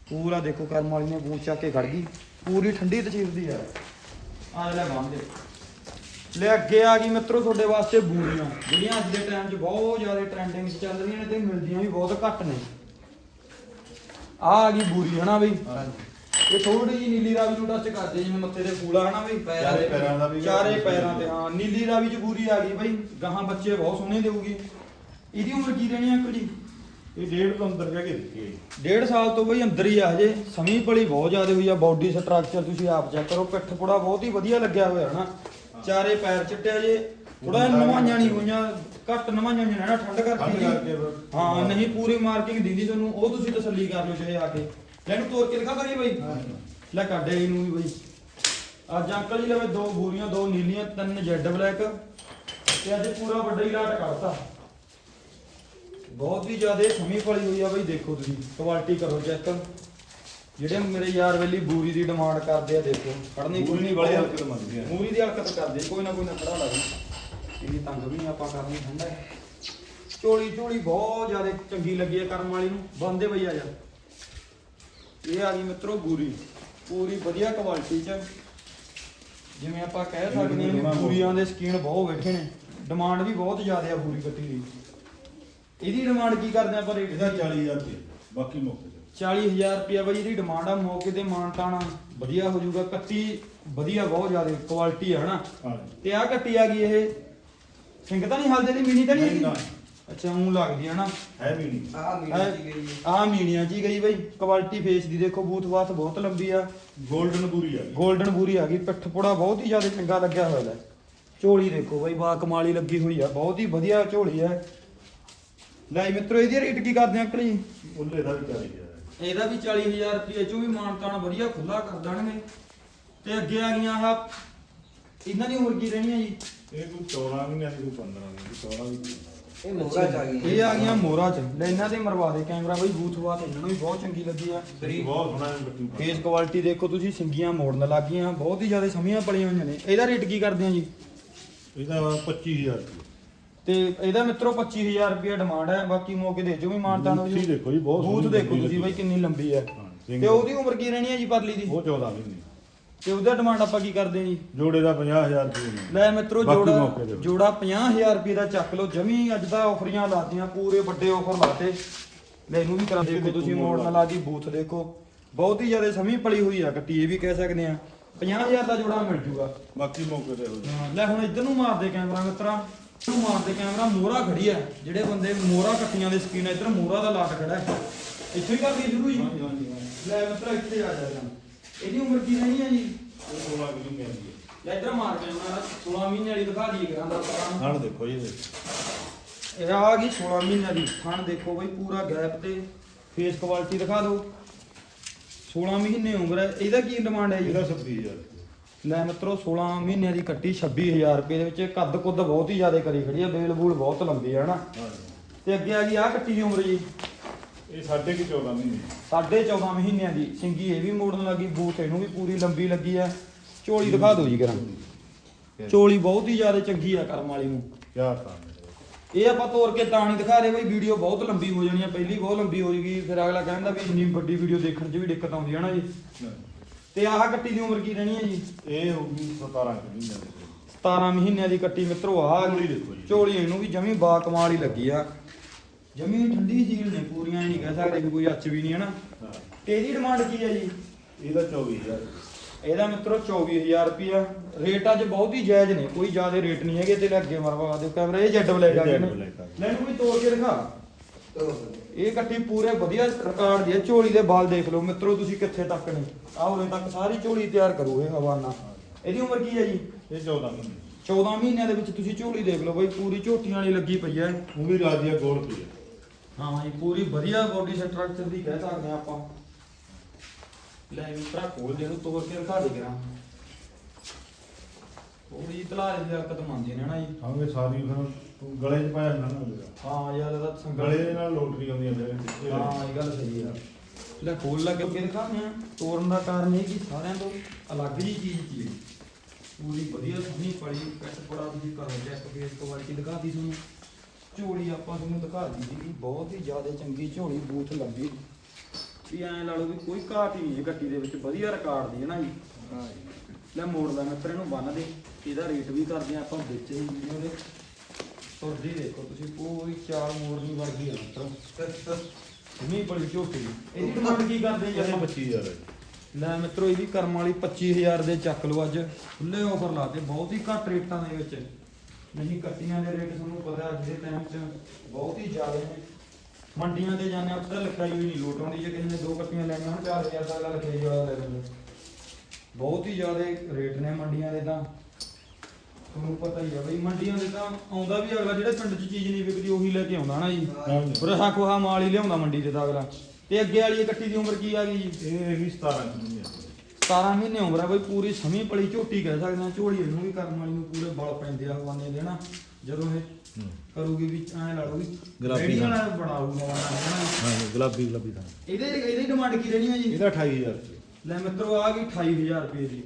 [SPEAKER 1] ਪੂਰਾ ਦੇਖੋ ਕਰਮ ਵਾਲੀ ਨੇ ਬੂਟ ਚੱਕ ਕੇ ਖੜ ਗਈ। ਪੂਰੀ ਠੰਡੀ ਤਸੀਰ ਦੀ ਹੈ ਆ ਲੈ ਬੰਦੇ ਲੈ ਅੱਗੇ ਆ ਗਈ ਮਿੱਤਰੋ ਤੁਹਾਡੇ ਵਾਸਤੇ ਬੂਰੀਆਂ। ਜਿਹੜੀਆਂ ਅੱਜ ਦੇ ਟਾਈਮ 'ਚ ਬਹੁਤ ਜ਼ਿਆਦਾ ਟ੍ਰੈਂਡਿੰਗ 'ਚ ਚੱਲ ਰਹੀਆਂ ਨੇ ਤੇ ਮਿਲਦੀਆਂ ਵੀ ਬਹੁਤ ਘੱਟ ਨੇ। ਆ ਆ ਗਈ ਬੂਰੀ, ਹਨਾ ਬਈ? ਇਹ ਥੋੜੀ ਜਿਹੀ ਨੀਲੀ ਰਾਵੀ ਨੂੰ ਟੱਚ ਕਰਦੇ ਜਿਵੇਂ ਮੱਥੇ ਦੇ ਫੂਲ ਹਨਾ ਬਈ?
[SPEAKER 2] ਚਾਰੇ ਪੈਰਾਂ ਦਾ ਵੀ
[SPEAKER 1] ਚਾਰੇ ਪੈਰਾਂ ਤੇ ਹਾਂ ਨੀਲੀ ਰਾਵੀ 'ਚ ਬੂਰੀ ਆ ਗਈ ਬਈ। ਗਾਹਾਂ ਬੱਚੇ ਬਹੁਤ ਸੋਹਣੇ ਦੇਊਗੀ। ਇਹਦੀ ਉਮਰ ਕੀ ਰਹਿਣੀ ਆ ਅੰਕਲ ਜੀ?
[SPEAKER 2] ਇਹ ਡੇਢ ਤੋਂ ਅੰਦਰ ਜਾ ਕੇ ਦਿੱਤੀ ਹੈ। ਜੀ।
[SPEAKER 1] ਡੇਢ ਸਾਲ ਤੋਂ ਬਈ ਅੰਦਰ ਹੀ ਆ ਹਜੇ। ਸਮੀ ਪਲੀ ਬਹੁਤ ਜ਼ਿਆਦਾ ਹੋਈ ਆ ਬਾਡੀ ਸਟਰਕਚਰ ਤੁਸੀਂ ਆਪ ਚੈੱਕ ਕਰੋ। ਪਿੱਠ ਪੁੜਾ ਬਹੁਤ ਹੀ ਵਧੀਆ ਲੱਗਿਆ ਹੋਇਆ ਹਨਾ? ਚਾਰੇ ਪੈਰ ਚਿੱਟਿਆ ਜੇ। ਥੋੜਾ ਨਵਾਈਆਂ ਨਹੀਂ ਹੋਈਆਂ ਘੱਟ ਨਵਾਈਆਂ ਹੋਈਆਂ ਨੇ ਠੰਡ ਕਰਕੇ ਹਾਂ ਨਹੀਂ ਪੂਰੀ ਮਾਰਕਿੰਗ ਦਿੰਦੀ ਤੁਹਾਨੂੰ। ਉਹ ਤੁਸੀਂ ਤਸੱਲੀ ਕਰ ਲਓ ਚਾਹੇ ਆ ਕੇ। ਇਹਨੂੰ ਤੋੜ ਕੇ ਦਿਖਾ ਕਰੀਏ ਬਈ। ਲੈ ਕੱਢੇ ਇਹਨੂੰ ਵੀ ਬਈ। ਅੱਜ ਅੰਕਲ ਜੀ ਲਵੇ ਦੋ ਬੂਰੀਆਂ ਦੋ ਨੀਲੀਆਂ ਤਿੰਨ ਜੈਡ ਬਲੈਕ। ਤੇ ਅੱਜ ਪੂਰਾ ਵੱਡਾ ਹੀ ਲਾਟ ਕੱਢਤਾ ਬਹੁਤ ਹੀ ਜ਼ਿਆਦਾ ਸਮੀ ਪਲੀ ਹੋਈ ਆ ਬਈ ਦੇਖੋ ਤੁਸੀਂ। ਕੁਆਲਿਟੀ ਕਰੋ ਚੈੱਕ ਜਿਹੜੇ ਮੇਰੇ ਯਾਰ ਵੇਲੀ ਬੂਰੀ ਦੀ ਡਿਮਾਂਡ ਕਰਦੇ ਆ ਦੇਖੋ।
[SPEAKER 2] ਬੂਰੀ
[SPEAKER 1] ਖੁੜਨੀ
[SPEAKER 2] ਵਾਲੀ
[SPEAKER 1] ਬਹੁਤ-
[SPEAKER 2] ਹਰਕਤ ਮੰਗਦੀ ਆ।
[SPEAKER 1] ਮੂਰੀ ਦੀ ਹਰਕਤ ਕਰਦੇ ਕੋਈ ਨਾ ਕੋਈ ਨਾ ਖੜਾ ਲਾ ਦੇ। ਇਹਦੀ ਤੰਗ ਵੀ ਨਹੀਂ ਆਪਾਂ ਕਰਨੀ ਠੰਡਾ ਹੈ। ਝੋਲੀ ਝੋਲੀ ਬਹੁਤ ਜ਼ਿਆਦਾ ਚੰਗੀ ਲੱਗੀ ਹੈ ਕਰਮ ਵਾਲੀ ਨੂੰ। ਬੰਦੇ ਬਈ ਆ ਜਾ। ਇਹ ਆ ਗਈ ਮਿੱਤਰੋ ਬੂਰੀ। ਪੂਰੀ ਵਧੀਆ ਕੁਆਲਿਟੀ ਚ। ਜਿਵੇਂ ਆਪਾਂ ਕਹਿ ਸਕਦੇ ਹਾਂ ਵੀ ਬੂਰੀਆਂ ਦੇ ਸਕੀਨ ਬਹੁਤ ਬੈਠੇ ਨੇ। ਡਿਮਾਂਡ ਵੀ ਬਹੁਤ ਜ਼ਿਆਦਾ ਆ ਬੂਰੀ ਕੱਟੀ ਦੀ ਇਹਦੀ ਡਿਮਾਂਡ ਕੀ ਕਰਦੇ ਆਪਾਂ ਰੇਟ
[SPEAKER 2] ਇਹਦਾ 40000 ਰੁਪਏ। ਬਾਕੀ ਮੌਕੇ ਤੇ।
[SPEAKER 1] 40000 ਰੁਪਏ ਬਾਈ ਇਹਦੀ ਡਿਮਾਂਡ ਆ ਮੌਕੇ ਤੇ ਮਾਨਤਾਣਾ ਵਧੀਆ ਹੋ ਜਾਊਗਾ ਕੱਟੀ ਵਧੀਆ ਬਹੁਤ ਜ਼ਿਆਦਾ ਕੁਆਲਿਟੀ ਆ ਹਨਾ?
[SPEAKER 2] ਹਾਂ
[SPEAKER 1] ਤੇ ਆ ਕੱਟੀ ਆ ਗਈ ਇਹ। ਸਿੰਘ ਤਾਂ ਨਹੀਂ ਹਲਦੇ ਦੀ ਮਿਨੀ ਤਾਂ ਨਹੀਂ ਹੈਗੀ। ਅੱਛਾ ਉਹ ਲੱਗਦੀ ਹੈ ਨਾ।
[SPEAKER 2] ਹੈ ਵੀ ਨਹੀਂ
[SPEAKER 3] ਆ ਮੀਡੀਆ ਦੀ ਗਈ ਹੈ
[SPEAKER 1] ਆ ਮੀਣੀਆਂ ਜੀ ਗਈ ਬਾਈ। ਕੁਆਲਿਟੀ ਫੇਸ ਦੀ ਦੇਖੋ ਬੂਥ ਬਾਤ ਬਹੁਤ ਲੰਬੀ ਆ।
[SPEAKER 2] 골ਡਨ ਪੂਰੀ ਆ ਗਈ।
[SPEAKER 1] 골ਡਨ ਬੂਰੀ ਆ ਗਈ। ਪਿੱਠ ਪੁੜਾ ਬਹੁਤ ਹੀ ਜ਼ਿਆਦਾ ਚੰਗਾ ਲੱਗਿਆ ਹੋਇਆ ਹੈ ਝੋਲੀ ਦੇਖੋ ਬਾਈ ਬਾ ਕਮਾਲੀ ਲੱਗੀ ਹੋਈ ਆ। ਬਹੁਤ ਹੀ ਵਧੀਆ ਝੋਲੀ ਹੈ ਲੈ ਮਿੱਤਰੋ ਇਹਦੀ ਰੇਟ ਕੀ ਕਰਦੇ ਆ ਅੰਕਲ ਜੀ?
[SPEAKER 2] ਉਹਲੇ ਦਾ ਵੀ 40000 ਹੈ।
[SPEAKER 1] ਇਹਦਾ ਵੀ 40000 ਰੁਪਏ ਚੋਂ ਵੀ ਮਾਨਤਾਨ ਵਧੀਆ ਖੁੱਲਾ ਕਰ ਦੇਣਗੇ। ਤੇ ਅੱਗੇ ਆ ਗਈਆਂ ਆਹ ਇਹਨਾਂ ਦੀ ਉਮਰ ਕੀ ਰਹਿਣੀ ਆ ਜੀ?
[SPEAKER 2] ਇਹ ਕੋਈ 14 ਮਹੀਨਿਆਂ ਦੀ ਕੋਈ 15 ਦੀ 14 ਵੀ
[SPEAKER 3] ਇਹ ਮੋਗਾ ਚ ਆ ਗਈ
[SPEAKER 1] ਇਹ ਆ ਗਈਆਂ ਮੋਰਾ ਚ। ਲੈ ਇਹਨਾਂ ਦੇ ਮਰਵਾ ਦੇ ਕੈਮਰਾ ਬਈ ਬੂਥ ਬਾਤ ਇਹਨਾਂ ਨੂੰ ਵੀ ਬਹੁਤ ਚੰਗੀ ਲੱਗੀ ਆ।
[SPEAKER 2] ਬਹੁਤ ਸੋਹਣਾ ਹੈ
[SPEAKER 1] ਫੇਸ ਕੁਆਲਿਟੀ ਦੇਖੋ ਤੁਸੀਂ ਸਿੰਗੀਆਂ ਮੋੜਨ ਲੱਗ ਗਈਆਂ ਬਹੁਤ ਹੀ ਜ਼ਿਆਦਾ ਸਮੀਆਂ ਪਲੀਆਂ ਹੋਈਆਂ ਨੇ। ਇਹਦਾ ਰੇਟ ਕੀ ਕਰਦੇ ਆ ਜੀ?
[SPEAKER 2] ਇਹਦਾ 25000 ਰੁਪਏ।
[SPEAKER 1] ਤੇ ਇਹਦਾ ਮਿੱਤਰੋ 25000 ਰੁਪਏ ਡਿਮਾਂਡ ਹੈ ਬਾਕੀ ਮੌਕੇ ਦੇ ਜੋ ਵੀ ਮਾਨਤਾਨ ਹੋ
[SPEAKER 2] ਬੂਥ ਹੀ ਦੇਖੋ ਜੀ, ਬਹੁਤ
[SPEAKER 1] ਬੂਥ
[SPEAKER 2] ਸੋਹਣੀ
[SPEAKER 1] ਦੇਖੋ
[SPEAKER 2] ਲੱਗੀ
[SPEAKER 1] ਤੁਸੀਂ ਬਾਈ ਕਿੰਨੀ ਲੰਬੀ ਹੈ। ਤੇ ਉਹਦੀ ਉਮਰ ਕੀ ਰਹਿਣੀ ਹੈ ਜੀ ਪਰਲੀ ਦੀ?
[SPEAKER 2] ਉਹ 14 ਮਹੀਨੇ।
[SPEAKER 1] ਤੇ ਉਹਦਾ ਡਿਮਾਂਡ ਆਪਾਂ ਕੀ ਕਰਦੇ ਜੀ?
[SPEAKER 2] ਜੋੜੇ ਦਾ 50000 ਰੁਪਏ ਨੇ।
[SPEAKER 1] ਲੈ ਮਿੱਤਰੋ
[SPEAKER 2] ਬਾਕੀ
[SPEAKER 1] ਜੋੜਾ
[SPEAKER 2] ਮੌਕੇ ਦੇ।
[SPEAKER 1] ਜੋੜਾ 50000 ਰੁਪਏ ਦਾ ਚੱਕ ਲਓ ਜਮੀ ਅੱਜ ਦਾ ਆਫਰੀਆਂ ਲਾਤੀਆਂ ਪੂਰੇ ਵੱਡੇ ਆਫਰ ਲਾਤੇ। ਲੈ ਇਹਨੂੰ ਵੀ ਕਰਾਂ ਦੇਖੋ ਤੁਸੀਂ ਮੋੜ ਨਾਲ ਆ ਗਈ ਬੂਥ ਦੇਖੋ। ਬਹੁਤ ਹੀ ਜ਼ਿਆਦਾ ਸਮੀ ਪਲੀ ਹੋਈ ਆ ਕੱਟੀ ਇਹ ਵੀ ਕਹਿ ਸਕਦੇ ਆ 50000 ਦਾ ਜੋੜਾ ਮਿਲ ਜੂਗਾ।
[SPEAKER 2] ਬਾਕੀ ਮੌਕੇ ਤੇ ਹੋ ਜਾਊ।
[SPEAKER 1] ਹਾਂ, ਲੈ ਹੁਣ ਇੱਧਰ ਨੂੰ ਮਾਰ ਦੇ ਕੈਮਰਾ ਮਿੱਤਰਾ। ਨੂੰ ਮਾਰ ਦੇ ਕੈਮਰਾ ਮੋਹਰਾ ਖੜੀ ਹੈ ਜਿਹੜੇ ਬੰਦੇ ਮੋਹਰਾ ਕੱਟੀਆਂ ਦੇ ਸਕੀਨ ਇੱਧਰ ਮੋਹਰਾ ਦਾ ਲਾਟ ਖੜਾ ਹੈ। ਇੱਥੇ ਹੀ ਕਰਦੀ ਸ਼ੁਰੂ ਜੀ। ਲੈ ਮਿੱਤਰਾ ਇੱਥੇ ਆ ਜਾ ਜਾ ਇਹਦੀ ਉਮਰ ਕੀ ਰਹਿਣੀ ਹੈ ਜੀ?
[SPEAKER 2] ਉਹ 16 ਕਿਲੋ ਦੀ ਆਉਂਦੀ ਹੈ।
[SPEAKER 1] ਲੈ ਇੱਧਰ ਮਾਰ ਕੈਮਰਾ 16 ਮਹੀਨੇ ਵਾਲੀ ਦਿਖਾ ਦਈਏ ਕਰਾਂ ਦਾ ਪਰਾਂ
[SPEAKER 2] ਹਣ ਦੇਖੋ ਜੀ।
[SPEAKER 1] ਇਹ ਆ ਗਈ 16 ਮਹੀਨਿਆਂ ਦੀ। ਥਣ ਦੇਖੋ ਬਈ ਪੂਰਾ ਗੈਪ ਤੇ। ਫੇਸ ਕੁਆਲਿਟੀ ਦਿਖਾ ਦਿਓ। 16 ਮਹੀਨੇ ਉਮਰ ਹੈ। ਇਹਦਾ ਕੀ ਡਿਮਾਂਡ ਹੈ ਜੀ?
[SPEAKER 2] ਇਹਦਾ 27000 ਰੁਪਏ
[SPEAKER 1] ਲੈ ਮਿੱਤਰੋ 16 ਮਹੀਨਿਆਂ ਦੀ ਕੱਟੀ 26000 ਰੁਪਏ ਦੇ ਵਿੱਚ। ਕੱਦ ਕੁੱਦ ਬਹੁਤ ਹੀ ਜ਼ਿਆਦਾ ਕਰੀ ਖੜੀ ਹੈ। ਬੇਲ ਬੂਲ ਬਹੁਤ ਲੰਬੀ ਹੈ ਹਨਾ? ਤੇ ਅੱਗੇ ਆ ਗਈ ਆ ਕੱਟੀ ਦੀ ਉਮਰ ਜੀ।
[SPEAKER 2] ਇਹ ਸਾਢੇ ਕੀ 14 ਮਹੀਨੇ?
[SPEAKER 1] ਸਾਢੇ 14 ਮਹੀਨਿਆਂ ਦੀ। ਸਿੰਗੀ ਇਹ ਵੀ ਮੋੜਨ ਲੱਗੀ ਬੂਥ ਇਹਨੂੰ ਵੀ ਪੂਰੀ ਲੰਬੀ ਲੱਗੀ ਆ। ਝੋਲੀ ਦਿਖਾ ਦਿਓ ਜੀ ਕਰਾਂ ਝੋਲੀ ਬਹੁਤ ਹੀ ਜ਼ਿਆਦਾ ਚੰਗੀ ਆ ਕਰਮ ਵਾਲੀ ਨੂੰ।
[SPEAKER 2] ਕਿਆ ਤਾਂ
[SPEAKER 1] ਇਹ? ਆਪਾਂ ਤੋੜ ਕੇ ਤਾਂ ਨਹੀਂ ਦਿਖਾ ਰਹੇ ਬਈ ਵੀਡੀਓ ਬਹੁਤ ਲੰਬੀ ਹੋ ਜਾਣੀ ਆ। ਪਹਿਲੀ ਬਹੁਤ ਲੰਬੀ ਹੋ ਜੂਗੀ ਫਿਰ ਅਗਲਾ ਕਹਿੰਦਾ ਵੀ ਇੰਨੀ ਵੱਡੀ ਵੀਡੀਓ ਦੇਖਣ 'ਚ ਵੀ ਦਿੱਕਤ ਆਉਂਦੀ ਹੈ ਨਾ ਜੀ। ਤੇ ਆਹ ਕੱਟੀ ਦੀ ਉਮਰ ਕੀ ਰਹਿਣੀ ਹੈ ਜੀ?
[SPEAKER 2] ਇਹ ਹੋਊਗੀ 17 ਕੁ ਮਹੀਨਿਆਂ ਦੀ।
[SPEAKER 1] 17 ਮਹੀਨਿਆਂ ਦੀ ਕੱਟੀ ਮਿੱਤਰੋ ਆ
[SPEAKER 2] ਝੋਲੀ ਦੇਖੋ ਜੀ।
[SPEAKER 1] ਝੋਲੀ ਇਹਨੂੰ ਵੀ ਜਮੀ ਬਾ ਕਮਾਲ ਹੀ ਲੱਗੀ ਆ। ਜਮੀ ਠੰਡੀ ਝੀਲ ਨੇ ਪੂਰੀਆਂ ਹੀ ਨਹੀਂ ਕਹਿ ਸਕਦੇ ਵੀ ਕੋਈ ਅੱਚ ਵੀ ਨਹੀਂ ਹੈ ਨਾ।
[SPEAKER 2] ਹਾਂ।
[SPEAKER 1] ਤੇ ਇਹਦੀ ਡਿਮਾਂਡ ਕੀ ਹੈ ਜੀ?
[SPEAKER 2] ਇਹਦਾ 24000 ਰੁਪਏ
[SPEAKER 1] ਇਹਦਾ ਮਿੱਤਰੋ 24000 ਰੁਪਿਆ ਰੇਟ ਅੱਜ ਬਹੁਤ ਹੀ ਜਾਇਜ਼ ਨੇ ਕੋਈ ਜ਼ਿਆਦਾ ਰੇਟ ਨਹੀਂ ਹੈਗੇ ਤੇ ਅੱਗੇ ਮਰਵਾ ਦਿਓ ਕੈਮਰਾ ਇਹ ਜੈਡ ਬਲੈਕ ਆ
[SPEAKER 2] ਜੈਡ
[SPEAKER 1] ਨੇ।
[SPEAKER 2] ਬਲੈਕ ਆ। ਗਏ।
[SPEAKER 1] ਲੈ ਇਹਨੂੰ ਵੀ ਤੋੜ ਕੇ ਦਿਖਾ। ਇਹ ਕੱਟੀ ਪੂਰੇ ਵਧੀਆ ਰਿਕਾਰਡ ਦੀ ਹੈ ਝੋਲੀ ਦੇ ਬਾਲ ਦੇਖ ਲਓ। ਮਿੱਤਰੋ ਤੁਸੀਂ ਕਿੱਥੇ ਤੱਕ ਨੇ? ਆਹ ਉਰੇ ਤੱਕ ਸਾਰੀ ਝੋਲੀ ਤਿਆਰ ਕਰੂ ਇਹ ਹਵਾਨਾ। ਇਹਦੀ ਉਮਰ ਕੀ ਹੈ ਜੀ?
[SPEAKER 2] ਇਹ 14 ਮਹੀਨੇ।
[SPEAKER 1] 14 ਮਹੀਨਿਆਂ ਦੇ ਵਿੱਚ ਤੁਸੀਂ ਝੋਲੀ ਦੇਖ ਲਓ ਬਈ ਪੂਰੀ ਝੋਟੀਆਂ ਵਾਲੀ ਲੱਗੀ ਪਈ ਹੈ।
[SPEAKER 2] ਉਹ ਵੀ ਰਾਜੀਆ ਗੋਲ ਪਈ ਹੈ।
[SPEAKER 1] ਹਾਂ ਜੀ ਪੂਰੀ ਵਧੀਆ ਬੋਡੀ ਸਟਰਕਚਰ ਦੀ ਕਹਿ ਸਕਦੇ ਹਾਂ ਆਪਾਂ। ਲੈ ਮਿੱਤਰਾ ਖੋਲ ਦੇ ਨੂੰ ਤੋੜ ਕੇ ਦਿਖਾ ਦੇ ਕਰਾਂ। ਥੋੜੀ ਤਲਾਰੇ ਦੀ ਹਰਕਤ ਮੰਨਦੇ ਨੇ ਨਾ ਜੀ।
[SPEAKER 2] ਆਂਗੇ ਸਾਰੀ ਫਿਰ ਤੂੰ ਗਲੇ 'ਚ ਪਾਇਆ ਨਾ ਨਾ ਹੋਵੇਗਾ।
[SPEAKER 1] ਹਾਂ ਯਾਰ ਇਹਦਾ ਸੰਗਲ
[SPEAKER 2] ਗਲੇ ਦੇ ਨਾਲ ਲੋਟਰੀ ਆਉਂਦੀਆਂ ਫਿਰ
[SPEAKER 1] ਹਾਂ ਇਹ ਗੱਲ ਸਹੀ ਆ। ਲੈ ਖੋਲ ਲਾ ਕੇ ਦਿਖਾਉਂਦੇ ਆ ਤੋੜਨ ਦਾ ਕਾਰਨ ਇਹ ਕਿ ਸਾਰਿਆਂ ਤੋਂ ਅਲੱਗ ਜੀ ਚੀਜ਼ ਕੀ ਹੈ ਪੂਰੀ ਵਧੀਆ ਸੋਹਣੀ ਪੜੀ ਕੱਟ ਪੜਾ ਤੁਸੀਂ ਕਰੋ ਚੈੱਕ ਫੇਸ ਕੁਆਲਿਟੀ ਦਿਖਾਤੀ ਤੁਹਾਨੂੰ। ਝੋਲੀ ਆਪਾਂ ਤੁਹਾਨੂੰ ਦਿਖਾ ਦਿੱਤੀ ਸੀ ਬਹੁਤ ਹੀ ਜ਼ਿਆਦਾ ਚੰਗੀ ਝੋਲੀ ਬੂਥ ਲੰਬੀ ਵੀ ਐਂ ਲਾ ਲਓ ਵੀ ਕੋਈ ਘਾਟ ਹੀ ਨਹੀਂ ਹੈ ਗੱਟੀ ਦੇ ਵਿੱਚ ਵਧੀਆ ਰਿਕਾਰਡ ਦੀ ਹੈ ਨਾ ਜੀ।
[SPEAKER 3] ਹਾਂ
[SPEAKER 1] ਲੈ ਮੋੜ ਦਾ ਮਿੱਤਰ ਇਹਨੂੰ ਬੰਨ ਦੇ ਇਹਦਾ ਰੇਟ ਵੀ ਕਰਦੇ ਆ ਆਪਾਂ ਵਿੱਚ ਹੀ ਵੀਡੀਓ ਦੇ ਤੁਰਦੀ ਦੇਖੋ ਤੁਸੀਂ ਪੂਰੀ ਚਾਲ ਮੋੜਨੀ ਵਰਗੀ ਆ ਮਿੱਤਰ। ਜਿੰਨੀ ਬੜੀ ਝੋਟੀ ਇਹਦੀ ਡਿਮਾਂਡ ਕੀ ਕਰਦੇ ਜੀ ਆਪਾਂ?
[SPEAKER 2] 25000 ਹੈ
[SPEAKER 1] ਲੈ ਮਿੱਤਰੋ ਇਹਦੀ ਕਰਮ ਵਾਲੀ 25000 ਦੇ ਚੱਕ ਲਓ ਅੱਜ। ਖੁੱਲੇ ਆਫਰ ਲਾਤੇ ਬਹੁਤ ਹੀ ਘੱਟ ਰੇਟਾਂ ਦੇ ਵਿੱਚ। ਨਹੀਂ ਕੱਟੀਆਂ ਦੇ ਰੇਟ ਤੁਹਾਨੂੰ ਪਤਾ ਅੱਜ ਦੇ ਟਾਈਮ 'ਚ ਬਹੁਤ ਹੀ ਜ਼ਿਆਦਾ ਨੇ। ਮੰਡੀਆਂ ਤੇ ਜਾਂਦੇ ਉੱਥੇ ਲਿਖਾਈ ਹੋਈ ਨਹੀਂ ਲੋਟ ਆਉਂਦੀ ਜੇ ਕਿਸੇ ਨੇ ਦੋ ਕੱਟੀਆਂ ਲੈਣੀਆਂ ਹੁਣ 4000 ਦਾ ਅਗਲਾ ਲਿਖਾਈ ਵਾਲਾ ਲੈ ਲੈਂਦਾ। ਬਹੁਤ ਹੀ ਜ਼ਿਆਦਾ ਰੇਟ ਨੇ ਮੰਡੀਆਂ ਦੇ ਤਾਂ। ਤੁਹਾਨੂੰ ਪਤਾ ਹੀ ਆ ਬਈ ਮੰਡੀਆਂ ਦੇ ਤਾਂ ਆਉਂਦਾ ਵੀ ਅਗਲਾ ਜਿਹੜੇ ਪਿੰਡ 'ਚ ਚੀਜ਼ ਨਹੀਂ ਵਿਕਦੀ ਉਹੀ ਲੈ ਕੇ ਆਉਂਦਾ ਨਾ ਜੀ।
[SPEAKER 2] ਹਾਂਜੀ।
[SPEAKER 1] ਰਹਾ ਕੋਹਾ ਮਾਲ ਹੀ ਲਿਆਉਂਦਾ ਮੰਡੀ ਤੇ ਤਾਂ ਅਗਲਾ। ਤੇ ਅੱਗੇ ਵਾਲੀ ਇਹ ਕੱਟੀ ਦੀ ਉਮਰ ਕੀ ਆ ਗਈ ਜੀ?
[SPEAKER 2] ਇਹ ਹੈਗੀ 17 ਕੁ ਮਹੀਨੇ ਦੀ।
[SPEAKER 1] 17 ਮਹੀਨੇ ਉਮਰ ਆ ਬਈ ਪੂਰੀ ਸਮੀ ਪਲੀ ਝੋਟੀ ਕਹਿ ਸਕਦੇ ਆ ਝੋਲੀ ਇਹਨੂੰ ਵੀ ਕਰਮ ਵਾਲੀ ਨੂੰ ਪੂਰੇ ਬਲ ਪੈਂਦੇ ਆ ਹਵਾਨੇ ਦੇ ਨਾ ਜਦੋਂ ਇਹ
[SPEAKER 2] ਹੂੰ।
[SPEAKER 1] ਕਰੂਗੀ ਵੀ ਐ ਲਾ ਵੀ
[SPEAKER 2] ਗੁਲਾਬੀ। ਨਾਲ
[SPEAKER 1] ਬਣਾਊਗਾ
[SPEAKER 2] ਹਾਂ ਗੁਲਾਬੀ ਗੁਲਾਬੀ ਦਾ
[SPEAKER 1] ਇਹਦੇ ਇਹਦੀ ਡਿਮਾਂਡ ਕੀ ਰਹਿਣੀ ਆ ਜੀ?
[SPEAKER 2] ਇਹਦਾ 28000 ਰੁਪਏ।
[SPEAKER 1] ਲੈ ਮਿੱਤਰੋ ਆ ਗਈ 28000 ਰੁਪਏ ਦੀ।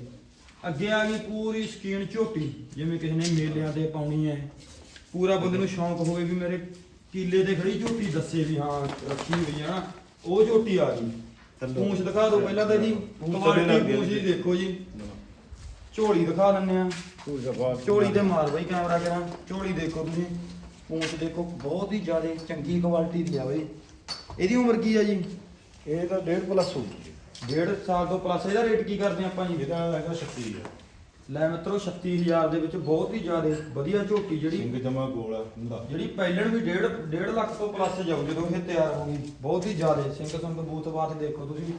[SPEAKER 1] ਅੱਗੇ ਆ ਗਈ ਪੂਰੀ ਸਕੀਨ ਝੋਟੀ ਜਿਵੇਂ ਕਿਸੇ ਨੇ ਮੇਲਿਆਂ ਤੇ ਪਾਉਣੀ ਹੈ। ਪੂਰਾ ਬੰਦੇ ਨੂੰ ਸ਼ੌਂਕ ਹੋਵੇ ਵੀ ਮੇਰੇ ਕੀਲੇ ਤੇ ਖੜੀ ਝੋਟੀ ਦੱਸੇ ਵੀ ਹਾਂ ਰੱਖੀ ਹੋਈ ਹੈ ਨਾ ਉਹ ਝੋਟੀ ਆ ਗਈ। ਪੂੰਛ ਦਿਖਾ ਦਿਓ ਪਹਿਲਾਂ ਤਾਂ ਜੀ।
[SPEAKER 2] ਪੂੰਛ
[SPEAKER 1] ਕੁਆਲਿਟੀ
[SPEAKER 2] ਗਈ
[SPEAKER 1] ਪੂੰਛ ਦੀ
[SPEAKER 2] ਜੀ।
[SPEAKER 1] ਦੇਖੋ ਜੀ। ਝੋਲੀ ਦਿਖਾ ਦਿੰਨੇ ਆ।
[SPEAKER 2] ਕੋਈ ਜਵਾਬ
[SPEAKER 1] ਝੋਲੀ ਤੇ ਮਾਰ ਬਈ ਕੈਮਰਾ ਕਰਾਂ ਝੋਲੀ ਦੇਖੋ ਤੁਸੀਂ। ਪੂੰਛ ਦੇਖੋ ਬਹੁਤ ਹੀ ਜ਼ਿਆਦਾ ਚੰਗੀ ਕੁਆਲਿਟੀ ਦੀ ਆ ਬਈ। ਇਹਦੀ ਉਮਰ ਕੀ ਆ ਜੀ?
[SPEAKER 2] ਇਹ ਤਾਂ 1.5 ਪਲੱਸ ਹੋਊਗੀ
[SPEAKER 1] ਡੇਢ ਸਾਲ ਤੋਂ ਪਲੱਸ ਇਹਦਾ ਰੇਟ ਕੀ ਕਰਦੇ ਆਪਾਂ ਜੀ?
[SPEAKER 2] ਇਹਦਾ ਹੈਗਾ 36 ਹੈ
[SPEAKER 1] ਲੈ ਮਿੱਤਰੋ 36000 ਦੇ ਵਿੱਚ ਬਹੁਤ ਹੀ ਜ਼ਿਆਦਾ ਵਧੀਆ ਝੋਟੀ ਜਿਹੜੀ
[SPEAKER 2] ਸਿੰਘ ਜਮਾ ਗੋਲ ਆ ਹੁੰਦਾ।
[SPEAKER 1] ਜਿਹੜੀ ਪਹਿਲਣ ਵੀ 1.5 1.5 ਲੱਖ ਤੋਂ ਪਲੱਸ ਜਾਊ ਜਦੋਂ ਇਹ ਤਿਆਰ ਹੋ ਗਈ। ਬਹੁਤ ਹੀ ਜ਼ਿਆਦਾ। ਸਿੰਘ ਸੰਗ ਬੂਥ ਬਾਤ ਦੇਖੋ ਤੁਸੀਂ।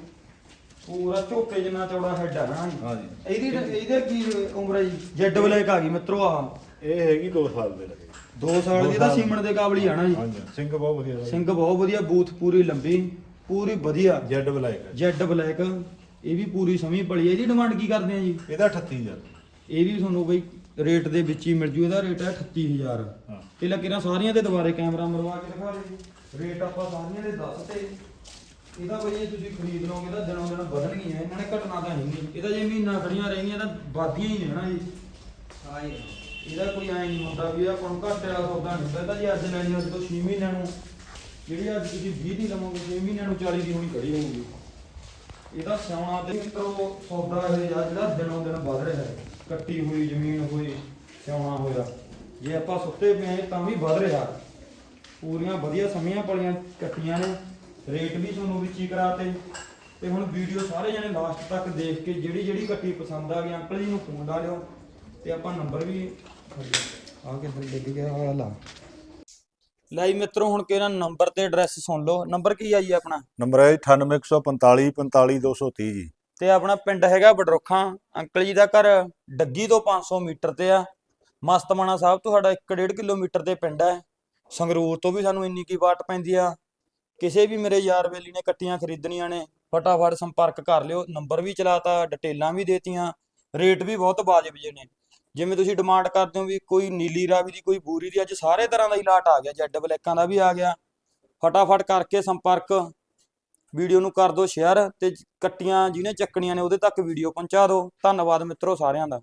[SPEAKER 1] ਪੂਰਾ ਝੋਕੇ ਜਿੰਨਾ ਚੌੜਾ ਹੈਡ ਆ ਨਾ ਜੀ
[SPEAKER 2] ਹਾਂਜੀ।
[SPEAKER 1] ਇਹਦੀ ਇਹਦੇ ਕੀ ਉਮਰ ਹੈ ਜੀ? ਜੈਡ ਬਲੈਕ ਆ ਗਈ ਮਿੱਤਰੋ ਆ
[SPEAKER 2] ਇਹ ਹੈਗੀ 2 ਸਾਲ ਦੇ ਲੱਗੇ।
[SPEAKER 1] 2 ਸਾਲ ਦੀ
[SPEAKER 2] ਦੋ
[SPEAKER 1] ਤਾਂ
[SPEAKER 2] ਸਾਲ।
[SPEAKER 1] ਸੀਮਣ ਦੇ ਕਾਬਲੀ ਆ ਨਾ ਜੀ।
[SPEAKER 2] ਹਾਂਜੀ ਸਿੰਘ ਬਹੁਤ ਵਧੀਆ
[SPEAKER 1] ਸਿੰਘ ਬਹੁਤ ਵਧੀਆ ਬੂਥ ਪੂਰੀ ਲੰਬੀ ਪੂਰੀ ਵਧੀਆ।
[SPEAKER 2] ਜੈਡ ਬਲੈਕ ਹੈ
[SPEAKER 1] ਜੈਡ ਬਲੈਕ ਇਹ ਵੀ ਪੂਰੀ ਸਮੀ ਪਲੀ ਹੈ ਇਹਦੀ ਡਿਮਾਂਡ ਕੀ ਕਰਦੇ ਆ ਜੀ?
[SPEAKER 2] ਇਹਦਾ 38000
[SPEAKER 1] ਇਹ ਵੀ ਤੁਹਾਨੂੰ ਬਈ ਰੇਟ ਦੇ ਵਿੱਚ ਹੀ ਮਿਲ ਜੂ ਇਹਦਾ ਰੇਟ ਹੈ 38000
[SPEAKER 2] ਹਾਂ।
[SPEAKER 1] ਇਹ ਲੱਗੇ ਨਾ ਸਾਰੀਆਂ ਦੇ ਦੁਬਾਰੇ ਕੈਮਰਾ ਮਰਵਾ ਕੇ ਦਿਖਾ ਦੇ ਰੇਟ ਆਪਾਂ ਸਾਰੀਆਂ ਦੇ ਦੱਸ ਤੇ। ਇਹਦਾ ਬਈ ਜੇ ਤੁਸੀਂ ਖਰੀਦ ਲਓਗੇ ਤਾਂ ਦਿਨੋਂ ਦਿਨ ਵਧਣਗੀਆਂ ਇਹਨਾਂ ਨੇ ਘਟਣਾ ਤਾਂ ਨਹੀਂ। ਇਹਦਾ ਜੇ ਮਹੀਨਾ ਖੜੀਆਂ ਰਹਿਣਗੀਆਂ ਤਾਂ ਵਾਧੀਆਂ ਹੀ ਨੇ ਨਾ ਜੀ।
[SPEAKER 3] ਹਾਂ ਜੀ।
[SPEAKER 1] ਇਹਦਾ ਕੋਈ ਐ ਨਹੀਂ ਹੁੰਦਾ ਵੀ ਆਪਾਂ ਨੂੰ ਘੱਟ ਵਾਲਾ ਸੌਦਾ ਨਹੀਂ ਪੈਂਦਾ ਜੀ ਅੱਜ ਲੈਣੀ ਅੱਜ ਤੋਂ 6 ਮਹੀਨਿਆਂ ਨੂੰ ਜਿਹੜੀ ਅੱਜ ਤੁਸੀਂ 20 ਦੀ ਲਵੋਗੇ 6 ਮਹੀਨਿਆਂ ਨੂੰ 40 ਦੀ ਹੋਣੀ ਖੜੀ ਹੋਊਗੀ। ਇਹਦਾ ਸਿਆਉਣਾ ਤੇ ਮਿੱਤਰੋ ਸੌਦਾ ਇਹ ਜਿਹੜਾ ਦਿਨੋਂ ਦਿਨ ਵੱਧ ਰਿਹਾ ਹੈ। ਕੱਟੀ ਹੋਈ ਜ਼ਮੀਨ ਹੋਈ ਸਿਆਉਣਾ ਹੋਇਆ। ਜੇ ਆਪਾਂ ਸੁੱਤੇ ਪਏ ਤਾਂ ਵੀ ਵੱਧ ਰਿਹਾ। ਪੂਰੀਆਂ ਵਧੀਆ ਸਮੀਆਂ ਪਲੀਆਂ ਕੱਟੀਆਂ ਨੇ। ਰੇਟ ਵੀ ਤੁਹਾਨੂੰ ਵਿੱਚ ਹੀ ਕਰਾਤੇ। ਤੇ ਹੁਣ ਵੀਡੀਓ ਸਾਰੇ ਜਣੇ ਲਾਸਟ ਤੱਕ ਦੇਖ ਕੇ ਜਿਹੜੀ ਜਿਹੜੀ ਕੱਟੀ ਪਸੰਦ ਆ ਗਈ ਅੰਕਲ ਜੀ ਨੂੰ ਫੋਨ ਲਾ ਲਿਓ। ਤੇ ਆਪਾਂ ਨੰਬਰ ਵੀ ਆ ਕੇ ਡਿੱਗ ਗਿਆ ਆ ਲਾ। ਲਈ ਮਿੱਤਰੋ ਹੁਣ ਕਿਹੜਾ ਨੰਬਰ ਤੇ ਐਡਰੈਸ ਸੁਣ ਲਓ। ਨੰਬਰ ਕੀ ਆ ਜੀ ਆਪਣਾ?
[SPEAKER 2] ਨੰਬਰ ਹੈ 98145 45230 ਜੀ।
[SPEAKER 1] ਤੇ ਆਪਣਾ ਪਿੰਡ ਹੈਗਾ ਬਡਰੁੱਖਾਂ। ਅੰਕਲ ਜੀ ਦਾ ਘਰ ਡੱਗੀ ਤੋਂ 500 ਮੀਟਰ ਤੇ ਆ। ਮਸਤਮਾਣਾ ਸਾਹਿਬ ਤੋਂ ਸਾਡਾ 1.5 ਕਿਲੋਮੀਟਰ ਤੇ ਪਿੰਡ ਹੈ। ਸੰਗਰੂਰ ਤੋਂ ਵੀ ਸਾਨੂੰ ਇੰਨੀ ਕੀ ਵਾਟ ਪੈਂਦੀ ਆ। ਕਿਸੇ ਵੀ ਮੇਰੇ ਯਾਰ ਬੇਲੀ ਨੇ ਕੱਟੀਆਂ ਖਰੀਦਣੀਆਂ ਨੇ, ਫਟਾਫਟ ਸੰਪਰਕ ਕਰ ਲਿਓ। ਨੰਬਰ ਵੀ ਚਲਾਤਾ, ਡਿਟੇਲਾਂ ਵੀ ਦੇਤੀਆਂ। ਰੇਟ ਵੀ ਬਹੁਤ ਵਾਜਬ ਜੇ ਨੇ। ਜਿਵੇਂ ਤੁਸੀਂ ਡਿਮਾਂਡ ਕਰਦੇ ਹੋ ਵੀ ਕੋਈ ਨੀਲੀ ਰਾਵੀ ਦੀ, ਕੋਈ ਬੂਰੀ ਦੀ, ਅੱਜ ਸਾਰੇ ਤਰ੍ਹਾਂ ਦਾ ਹੀ ਲਾਟ ਆ ਗਿਆ। ਜੈਡ ਬਲੈਕਾਂ ਦਾ ਵੀ ਆ ਗਿਆ। ਫਟਾਫਟ ਕਰਕੇ ਸੰਪਰਕ। ਵੀਡੀਓ ਨੂੰ ਕਰ ਦਿਓ ਸ਼ੇਅਰ ਤੇ ਕੱਟੀਆਂ ਜਿਹਨੇ ਚੱਕਣੀਆਂ ਨੇ ਉਹਦੇ ਤੱਕ ਵੀਡੀਓ ਪਹੁੰਚਾ ਦਿਓ। ਧੰਨਵਾਦ ਮਿੱਤਰੋ ਸਾਰਿਆਂ ਦਾ।